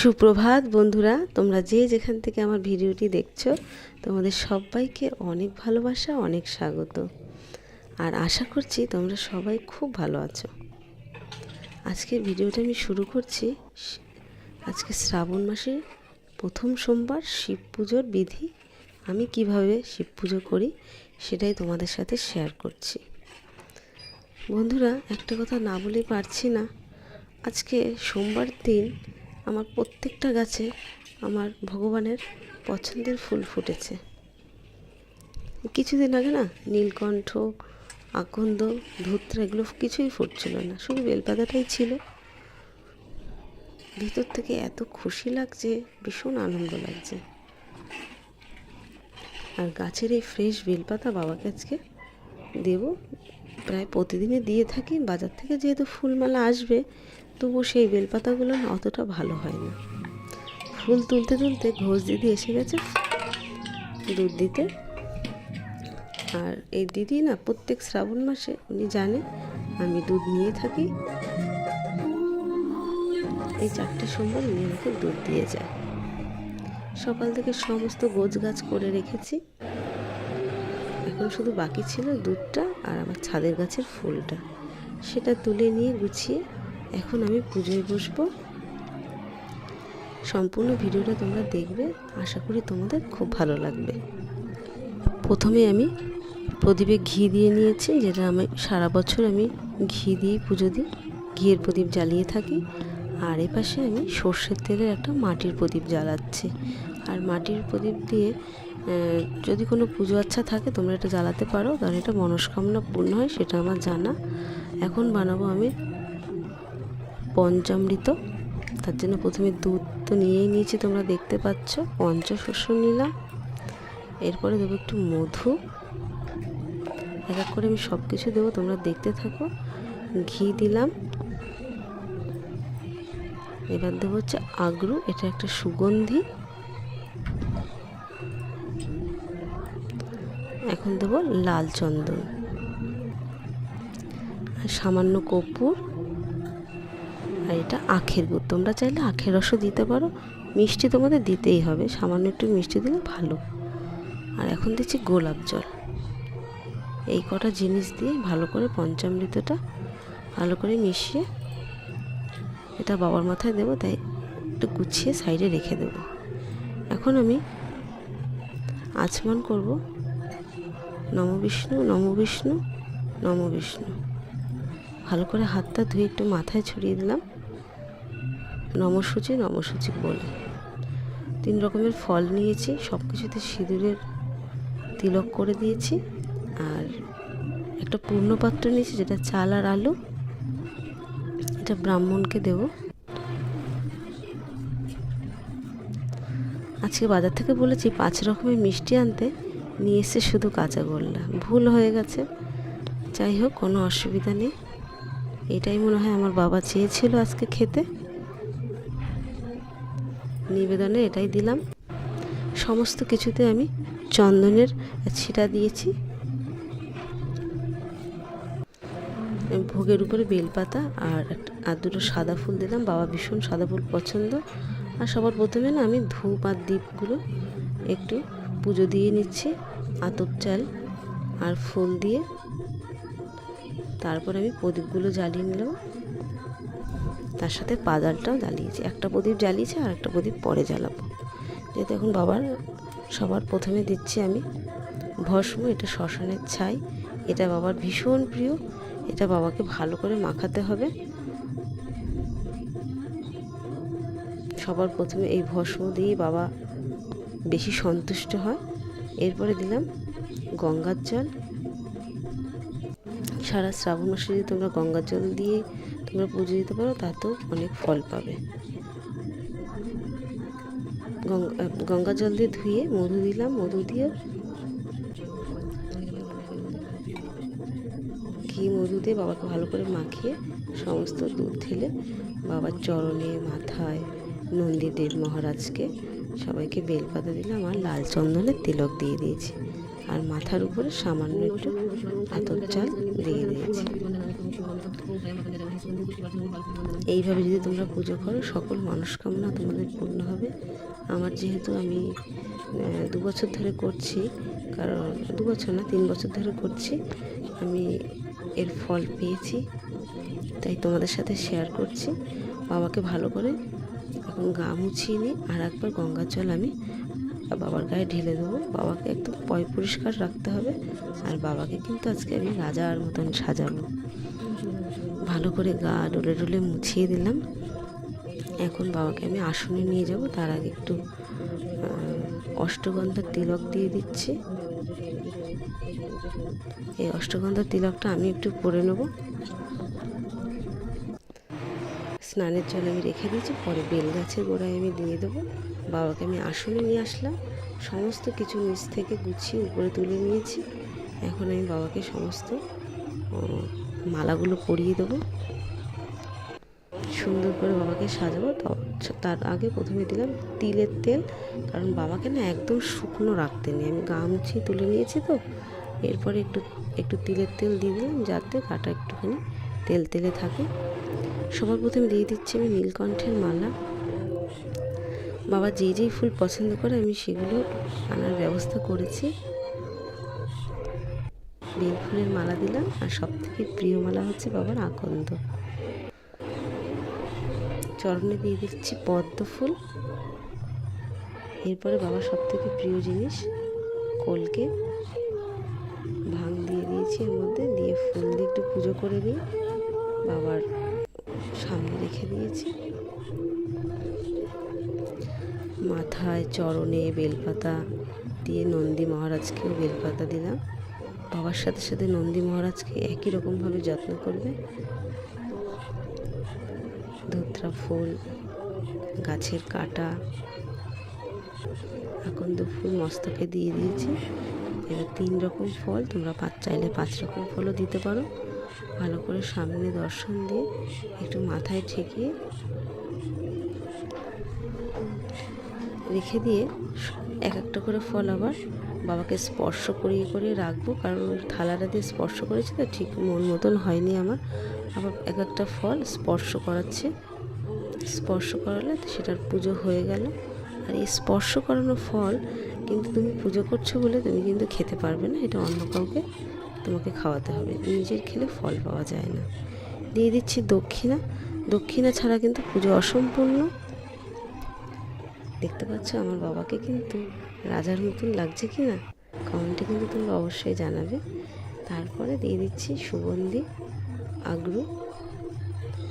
সুপ্রভাত বন্ধুরা, তোমরা যে যেখান থেকে আমার ভিডিওটি দেখছ, তোমাদের সবাইকে অনেক ভালোবাসা, অনেক স্বাগত। আর আশা করছি তোমরা সবাই খুব ভালো আছো। আজকে ভিডিওটা আমি শুরু করছি আজকে শ্রাবণ মাসের প্রথম সোমবার শিব পুজোর বিধি। আমি কীভাবে শিব পুজো করি সেটাই তোমাদের সাথে শেয়ার করছি। বন্ধুরা, একটা কথা না বলেই পারছি না। আজকে সোমবার দিন আমার প্রত্যেকটা গাছে আমার ভগবানের পছন্দের ফুল ফুটেছে। কিছুদিন আগে না নীলকণ্ঠ, আকন্দ, ধূত্রা এগুলো কিছুই ফুটছিল না, শুধু বেলপাতাটাই ছিল। ভিতর থেকে এত খুশি লাগছে, ভীষণ আনন্দ লাগছে। আর গাছের এই ফ্রেশ বেলপাতা বাবাকে আজকে দেব। প্রায় প্রতিদিনে দিয়ে থাকি, বাজার থেকে যেহেতু ফুলমালা আসবে তবু সেই বেলপাতাগুলো না অতটা ভালো হয় না। ফুল তুলতে তুলতে ঘোষ দিদি এসে গেছে দুধ দিতে। আর এই দিদি না প্রত্যেক শ্রাবণ মাসে উনি জানে, আমি দুধ নিয়ে থাকি। এই চারটে সোমবার উনি আমাকে দুধ দিয়ে যায়। সকাল থেকে সমস্ত গোছ গাছ করে রেখেছি। এখন শুধু বাকি ছিল দুধটা আর আমার ছাদের গাছের ফুলটা। সেটা তুলে নিয়ে গুছিয়ে এখন আমি পুজোয় বসবো। সম্পূর্ণ ভিডিওটা তোমরা দেখবে, আশা করি তোমাদের খুব ভালো লাগবে। প্রথমে আমি প্রদীপে ঘি দিয়ে নিয়েছি, যেটা আমি সারা বছর আমি ঘি দিয়ে পুজো দিই। ঘিয়ের প্রদীপ জ্বালিয়ে থাকি, আর এপাশে আমি সর্ষের তেলের একটা মাটির প্রদীপ জ্বালাচ্ছি। আর মাটির প্রদীপ দিয়ে যদি কোনো পুজো আচ্ছা থাকে, তোমরা এটা জ্বালাতে পারো, কারণ এটা মনস্কামনা পূর্ণ হয়, সেটা আমার জানা। এখন বানাবো আমি পঞ্চামৃত। তার জন্য প্রথমে দুধ তো নিয়েই নিয়েছি, তোমরা দেখতে পাচ্ছ। পঞ্চশস্য নিলাম। এরপরে দেবো একটু মধু। এক এক করে আমি সব কিছু দেবো, তোমরা দেখতে থাকো। ঘি দিলাম। এবার দেবো হচ্ছে আগ্রু, এটা একটা সুগন্ধি। এখন দেবো লাল চন্দন সামান্য কর্পূর। আর এটা আখের গুড়। তোমরা চাইলে আখের রসও দিতে পারো। মিষ্টি তোমাদের দিতেই হবে। সামান্য একটু মিষ্টি দিলে ভালো। আর এখন দিচ্ছি গোলাপ জল। এই কটা জিনিস দিয়ে ভালো করে পঞ্চামৃতটা ভালো করে মিশিয়ে এটা বাবার মাথায় দেবো, তাই একটু গুছিয়ে সাইডে রেখে দেব। এখন আমি আচমন করব। নম বিষ্ণু নম বিষ্ণু নম বিষ্ণু। ভালো করে হাতটা ধুয়ে একটু মাথায় ছড়িয়ে দিলাম। নমসূচি নমসূচি বলে। তিন রকমের ফল নিয়েছি সব কিছুতে সিঁদুরের তিলক করে দিয়েছি, আর একটা পূর্ণ পাত্র নিয়েছি, যেটা চাল আর আলু। এটা ব্রাহ্মণকে দেব। আজকে বাজার থেকে বলেছি, পাঁচ রকমের মিষ্টি আনতে, নিয়ে এসে শুধু কাঁচা গোল্লা। ভুল হয়ে গেছে। যাই হোক, কোনো অসুবিধা নেই। এটাই মনে হয় আমার বাবা চেয়েছিল আজকে খেতে। নিবেদনে এটাই দিলাম। সমস্ত কিছুতে আমি চন্দনের ছিটা দিয়েছি। ভোগের উপরে বেলপাতা আর আর দুটো সাদা ফুল দিলাম। বাবা ভীষণ সাদা ফুল পছন্দ। আর সবার প্রথমে না আমি ধূপ আর দ্বীপগুলো একটু পুজো দিয়ে নিচ্ছি। আতপ চাল আর ফুল দিয়ে। তারপর আমি প্রদীপগুলো জ্বালিয়ে নিলাম। তার সাথে পাদালটাও জ্বালিয়েছি। একটা প্রদীপ জ্বালিয়েছি আর একটা প্রদীপ পরে জ্বালাবো। যেহেতু এখন বাবার, সবার প্রথমে দিচ্ছি আমি ভস্ম, এটা শ্মশানের ছাই। এটা বাবার ভীষণ প্রিয়। এটা বাবাকে ভালো করে মাখাতে হবে। সবার প্রথমে এই ভস্ম দিয়ে বাবা বেশি সন্তুষ্ট হয়। এরপরে দিলাম গঙ্গার জল। সারা শ্রাবণ মাসে যদি তোমরা গঙ্গার জল দিয়ে তোমরা পুজো দিতে পারো তাতেও অনেক ফল পাবে। গঙ্গা জল দিয়ে ধুয়ে মধু দিলাম, মধু দিয়ে ঘি, মধু দিয়ে বাবাকে ভালো করে মাখিয়ে সমস্ত দুধ ঢেলে বাবার চরণে, মাথায় নন্দীদেব মহারাজকে সবাইকে বেলপাতা দিলাম আর লাল চন্দনের তিলক দিয়ে দিয়েছি। আর মাথার উপরে সামান্য একটু আতর চাল দিয়ে দিয়েছি। এইভাবে যদি তোমরা পুজো করো, সকল মনস্কামনা তোমাদের পূর্ণ হবে। আমার যেহেতু আমি দু বছর ধরে করছি, কারণ, দু বছর না, তিন বছর ধরে করছি, আমি এর ফল পেয়েছি, তাই তোমাদের সাথে শেয়ার করছি। বাবাকে ভালো করে এখন গা মুছিয়ে নিই, আর একবার গঙ্গার জল আমি বাবার গায়ে ঢেলে দেবো। বাবাকে একদম পয় পরিষ্কার রাখতে হবে। আর বাবাকে কিন্তু আজকে আমি রাজার মতন সাজাবো। ভালো করে গা ডলে ডলে মুছিয়ে দিলাম। এখন বাবাকে আমি আসনে নিয়ে যাব। তার আগে একটু অষ্টগন্ধার তিলক দিয়ে দিচ্ছি। এই অষ্টগন্ধার তিলকটা আমি একটু পরে নেব। স্নানের জল আমি রেখে দিয়েছি, পরে বেল গাছের গোড়ায় আমি দিয়ে দেবো। বাবাকে আমি আসনে নিয়ে আসলাম। সমস্ত কিছু নিচ থেকে গুছিয়ে উপরে তুলে নিয়েছি। এখন আমি বাবাকে সমস্ত মালাগুলো পরিয়ে দেবো। সুন্দর করে বাবাকে সাজাবো। তার আগে প্রথমে দিলাম তিলের তেল, কারণ বাবাকে না একদম শুকনো রাখতে নেই। আমি গা মুছিয়ে তুলে নিয়েছি তো। এরপরে একটু একটু তিলের তেল দিয়ে দিলাম, যাতে কাটা একটুখানি তেল তেলে থাকে। সবার প্রথমে দিয়ে দিচ্ছি আমি নীলকণ্ঠের মালা। বাবা যে যেই ফুল পছন্দ করে আমি সেগুলো আনার ব্যবস্থা করেছি। বেল ফুলের মালা দিলাম আর সব থেকে প্রিয় মালা হচ্ছে বাবার আকন্দ। চরণে দিয়ে দিচ্ছি পদ্ম ফুল। এরপরে বাবার সব থেকে প্রিয় জিনিস কলকে। ভাং দিয়ে দিয়েছি এর মধ্যে, দিয়ে ফুল দিয়ে একটু পুজো করে দিই। বাবার রেখে দিয়েছি। মাথায় চরণে বেলপাতা দিয়ে নন্দী মহারাজকেও বেলপাতা দিলাম। বাবার সাথে সাথে নন্দী মহারাজকে একই রকমভাবে যত্ন করবে। ধুত্রা ফুল, গাছের কাটা, আকন্দ ফুল মস্তকে দিয়ে দিয়েছি। এবার তিন রকম ফল, তোমরা পাঁচ চাইলে পাঁচ রকম ফলও দিতে পারো। ভালো করে সামনে দর্শন দিয়ে একটু মাথায় ঠেকিয়ে রেখে দিয়ে এক একটা করে ফল আবার বাবাকে স্পর্শ করিয়ে করিয়ে রাখব। কারণ থালাটা দিয়ে স্পর্শ করেছি তো ঠিক মন মতন হয়নি আমার। আবার এক একটা ফল স্পর্শ করাচ্ছে। স্পর্শ করালে সেটার পুজো হয়ে গেল। আর এই স্পর্শ করানো ফল কিন্তু তুমি পুজো করছ বলে তুমি কিন্তু খেতে পারবে না, এটা অন্য কাউকে তোমাকে খাওয়াতে হবে। নিজের খেলে ফল পাওয়া যায় না। দিয়ে দিচ্ছি দক্ষিণা। দক্ষিণা ছাড়া কিন্তু পুজো অসম্পূর্ণ। দেখতে পাচ্ছ আমার বাবাকে কিন্তু রাজার মতন লাগছে কি না কমেন্টে কিন্তু তোমরা অবশ্যই জানাবে। তারপরে দিয়ে দিচ্ছি সুগন্ধি, আগ্রু।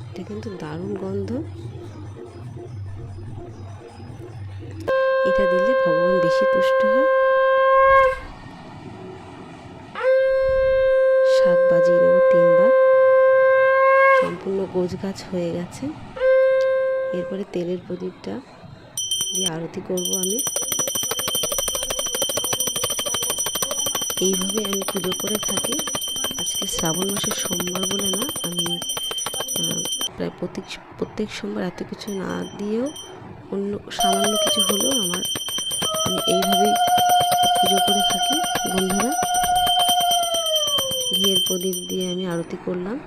এটা কিন্তু দারুণ গন্ধ। এটা দিলে ভগবান বেশি তুষ্ট হয়। গোছ গাছ হয়ে গেছে। এরপরে তেলের প্রদীপটা দিয়ে আরতি করব আমি। এইভাবে আমি পুজো করে থাকি। আজকে শ্রাবণ মাসের সোমবার বলে না, আমি প্রায় প্রত্যেক প্রত্যেক সোমবার এত কিছু না দিয়েও অন্য, সামান্য কিছু হলেও আমার, আমি এইভাবেই পুজো করে থাকি। বন্ধুরা, ঘিয়ের প্রদীপ দিয়ে আমি আরতি করলাম।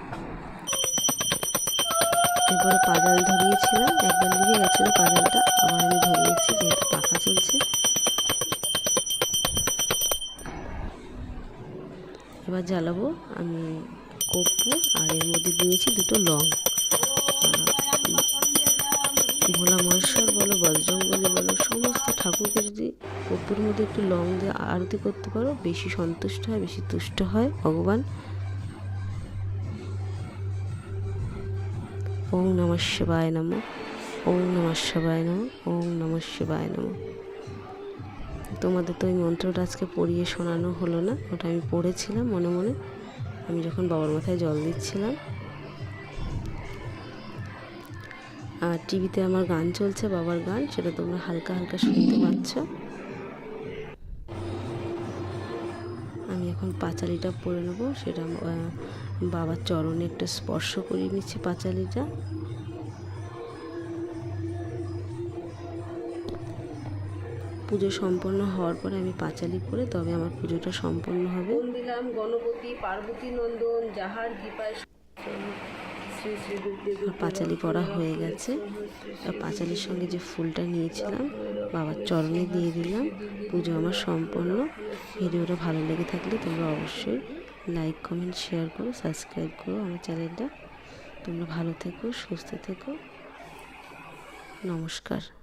এরপরে পাজাল ধরিয়েছিলাম একবার লিগে গেছিল পাজালটা, আবার আমি ধরিয়েছি, যেহেতু পাখা চলছে। এবার জ্বালাবো আমি কর্পূর আর এর মধ্যে দিয়েছি দুটো লং। ভোলা মহেশ্বর বলো বজরঙ্গলি বলো, সমস্ত ঠাকুরকে যদি কর্পূরের মধ্যে একটু লং দিয়ে আরতি করতে পারো, বেশি সন্তুষ্ট হয়, বেশি তুষ্ট হয় ভগবান। ওম নমঃ শিবায় নম। ওম নমঃ শিবায় নম। ওম নমঃ শিবায় নম। তোমাদের তো ওই মন্ত্রটা আজকে পড়িয়ে শোনানো হলো না, ওটা আমি পড়েছিলাম মনে মনে। আমি যখন বাবার মাথায় জল দিচ্ছিলাম। আর টিভিতে আমার গান চলছে, বাবার গান, সেটা তোমরা হালকা হালকা শুনতে পাচ্ছ। এখন পাঁচালিটা পরে নেব, সেটা বাবার চরণে একটা স্পর্শ করে নিচ্ছে পাঁচালিটা। পুজো সম্পন্ন হওয়ার পরে আমি পাঁচালি পরে, তবে আমার পুজোটা সম্পন্ন হবে। দিলাম গণপতি, পার্বতী নন্দন, যাহার কৃপায় পাঁচালি পরা হয়ে গেছে। আর পাঁচালির সঙ্গে যে ফুলটা নিয়েছিলাম, বাবার চরণে দিয়ে দিলাম, পুজো আমার সম্পন্ন। ভিডিওটা ভালো লেগে থাকলে তোমরা অবশ্যই লাইক কমেন্ট শেয়ার করো সাবস্ক্রাইব করো আমার চ্যানেলটা। তোমরা ভালো থেকো, সুস্থ থেকো। নমস্কার।